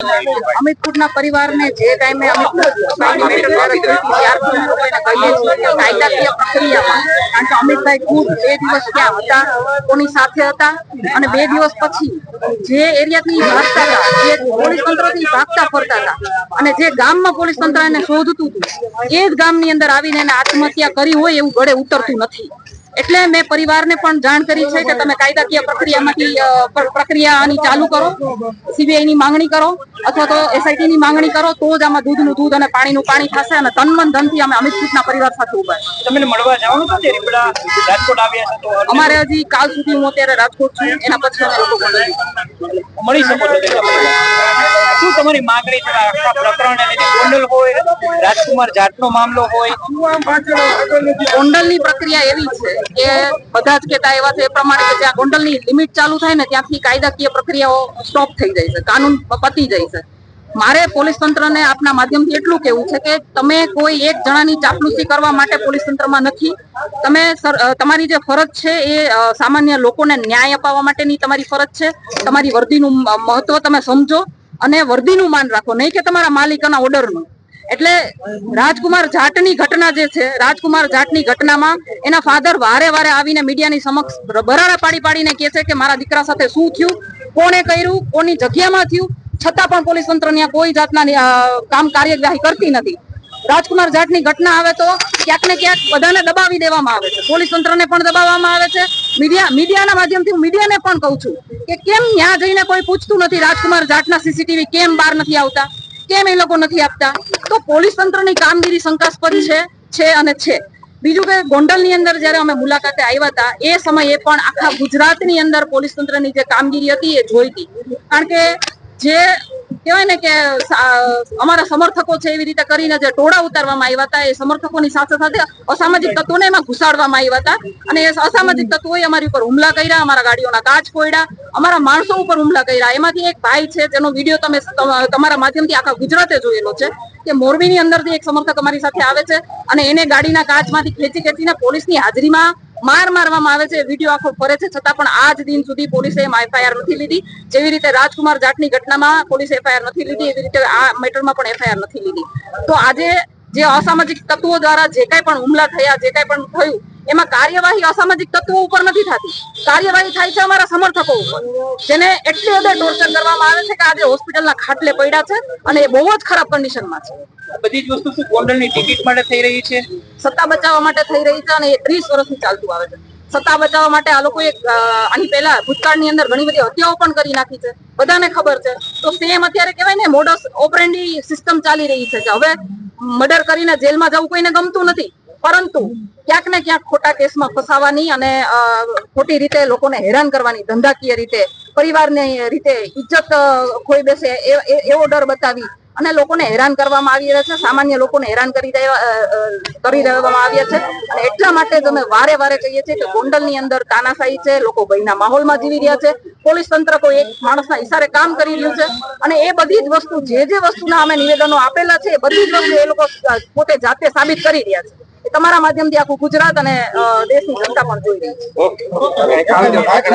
અમિતપુરના પરિવારને જે ટાઈમે કાયદાકીય પ્રક્રિયામાં કારણ કે અમિતભાઈ ખુદ બે દિવસ ત્યાં હતા કોની સાથે હતા અને બે દિવસ પછી જે એરિયાથી ભાગતા હતા જે પોલીસ તંત્રથી ભાગતા ફરતા હતા અને જે ગામમાં પોલીસ તંત્ર એને શોધતું હતું એ જ ગામની અંદર આવીને એને આત્મહત્યા કરી હોય એવું ગળે ઉતરતું નથી. એટલે મેં પરિવારને પણ જાણ કરી છે કે તમે કાયદાકીય પ્રક્રિયામાંથી અ, પ્ર- પ્રક્રિયા આની ચાલુ કરો સીબીઆઈ ની માંગણી કરો અથવા તો એસઆઈટી ની માંગણી કરો તો જ આમાં દૂધનું દૂધ અને પાણીનું પાણી થશે અને તનમન ધનથી અમે અમિત અમિતકૂટના પરિવાર સાથે ઊભા તમે મળવા જવાનું રાજકોટ આવ્યા છે અમારે હજી કાલ સુધી હું અત્યારે રાજકોટ છું એના પછી અમે લોકો મળી શકો છો. શું તમારી માંગણી છે? આખા પ્રકરણ લઈને ગોંડલ હોય, રાજકુમાર જાટનો મામલો હોય. ગોંડલની પ્રક્રિયા એવી છે કે બધા જ કહેતા એવા છે એ પ્રમાણે કે જ્યાં ગોંડલની લિમિટ ચાલુ થાય ને ત્યાંથી કાયદાકીય પ્રક્રિયાઓ સ્ટોપ થઈ જાય છે, કાનૂન પતી જાય છે. મારે પોલીસ તંત્રને આપના માધ્યમથી એટલું કેવું છે કે તમે કોઈ એક જણાની ચાપલુસી કરવા માટે પોલીસ તંત્રમાં નથી. તમે તમારી જે ફરજ છે એ સામાન્ય લોકોને ન્યાય અપાવવા માટેની તમારી ફરજ છે. તમારી વર્દીનું મહત્વ તમે સમજો. અને વર્દીનું માન રાખો, નહીં કે તમારા માલિકના ઓર્ડરનું. એટલે રાજકુમાર જાટની ઘટના જે છે, રાજકુમાર જાટની ઘટનામાં એના ફાધર વારે વારે આવીને મીડિયાની સમક્ષ બરાડા પાડી પાડીને કહે છે કે મારા દીકરા સાથે શું થયું, કોણે કર્યું, કોની જગ્યામાં થયું, છતાં પણ પોલીસ તંત્ર ત્યાં કોઈ જાતના કામ કાર્યવાહી કરતી નથી. રાજકુમાર જાટની ઘટના આવે તો ક્યાંક ને ક્યાંક બધાને દબાવી દેવામાં આવે છે. પોલીસ તંત્રને પણ દબાવવામાં આવે છે. મીડિયા, મીડિયાના માધ્યમથી હું મીડિયાને પણ કહું છું કે કેમ ત્યાં જઈને કોઈ પૂછતું નથી રાજકુમાર જાટના સીસીટીવી કેમ બહાર નથી આવતા? કેમ એ લોકો નથી આપતા? તો પોલીસ તંત્રની કામગીરી શંકાસ્પદ છે છે અને છે. બીજું કે ગોંડલની અંદર જ્યારે અમે મુલાકાતે આવ્યા હતા, એ સમયે પણ આખા ગુજરાતની અંદર પોલીસ તંત્રની જે કામગીરી હતી એ જોઈ હતી કારણ કે જે કહેવાય ને કે અમારા સમર્થકો છે એવી રીતે કરીને જે ટોળા ઉતારવામાં આવ્યા હતા, એ સમર્થકોની સાથે સાથે અસામાજિક તત્વોને એમાં ઘુસાડવામાં આવ્યા હતા. અને એ અસામાજિક તત્વોએ અમારી ઉપર હુમલા કર્યા, અમારા ગાડીઓના કાચ ફોડ્યા અમારા માણસો ઉપર હુમલા કર્યા. એમાંથી એક ભાઈ છે, જેનો વીડિયો તમે, તમારા માધ્યમથી આખા ગુજરાતે જોયેલો છે, કે મોરબીની અંદરથી એક સમર્થક અમારી સાથે આવે છે અને એને ગાડીના કાચમાંથી ખેંચી ખેંચીને પોલીસની હાજરીમાં માર મારવામાં આવે છે, વીડિયો આખો ફરે છે. છતાં પણ આજ દિન સુધી પોલીસે એફઆઈઆર નથી લીધી. જેવી રીતે રાજકુમાર જાટની ઘટનામાં પોલીસે એફઆઈઆર નથી લીધી, એવી રીતે આ મેટરમાં પણ એફઆઈઆર નથી લીધી. તો આજે જે અસામાજિક તત્વો દ્વારા જે કાંઈ પણ હુમલા થયા, જે કાંઈ પણ થયું એમાં કાર્યવાહી અસામાજિક તત્વો ઉપર નથી થતી. કાર્યવાહી થાય છે અમારા સમર્થકો ઉપર. જેને એટલી હદે ટોર્ચર કરવામાં આવે છે કે આજે હોસ્પિટલના ખાટલે પડ્યા છે અને એ બહુ જ ખરાબ કન્ડિશનમાં છે. બધી જ વસ્તુ શું ગોંડલની ટિકિટ માટે થઈ રહી છે? સત્તા બચાવવા માટે થઈ રહી છે અને એ ત્રીસ વર્ષથી ચાલતું આવે છે. સત્તા બચાવવા માટે આ લોકોએ આની પહેલા ભૂતકાળની અંદર ઘણી બધી હત્યાઓ પણ કરી નાખી છે. બધાને ખબર છે. તો સેમ અત્યારે કહેવાય ને મોડસ ઓપરેન્ડી સિસ્ટમ ચાલી રહી છે કે હવે મર્ડર કરીને જેલમાં જવું કોઈને ગમતું નથી. પરંતુ ક્યાંક ને ક્યાંક ખોટા કેસમાં ફસાવાની અને ખોટી રીતે લોકોને હેરાન કરવાની, ધંધાકીય રીતે, પરિવારની રીતે ઇજ્જત ખોઈ બેસે એવો ડર બતાવી અને લોકોને હેરાન કરવામાં આવી રહ્યા છે. સામાન્ય લોકોને હેરાન કરી કરી દેવામાં આવ્યા છે. અને એટલા માટે અમે વારે વારે કહીએ છીએ કે ગોંડલની અંદર તાનાશાહી છે, લોકો ભયના માહોલમાં જીવી રહ્યા છે. પોલીસ તંત્ર કોઈ એક માણસના ઈશારે કામ કરી રહ્યું છે અને એ બધી જ વસ્તુ, જે જે વસ્તુના અમે નિવેદનો આપેલા છે, એ બધી જ વસ્તુ એ લોકો પોતે જાતે સાબિત કરી રહ્યા છે. તમારા માધ્યમથી આખું ગુજરાત અને દેશની જનતા પણ જોઈ રહી છે.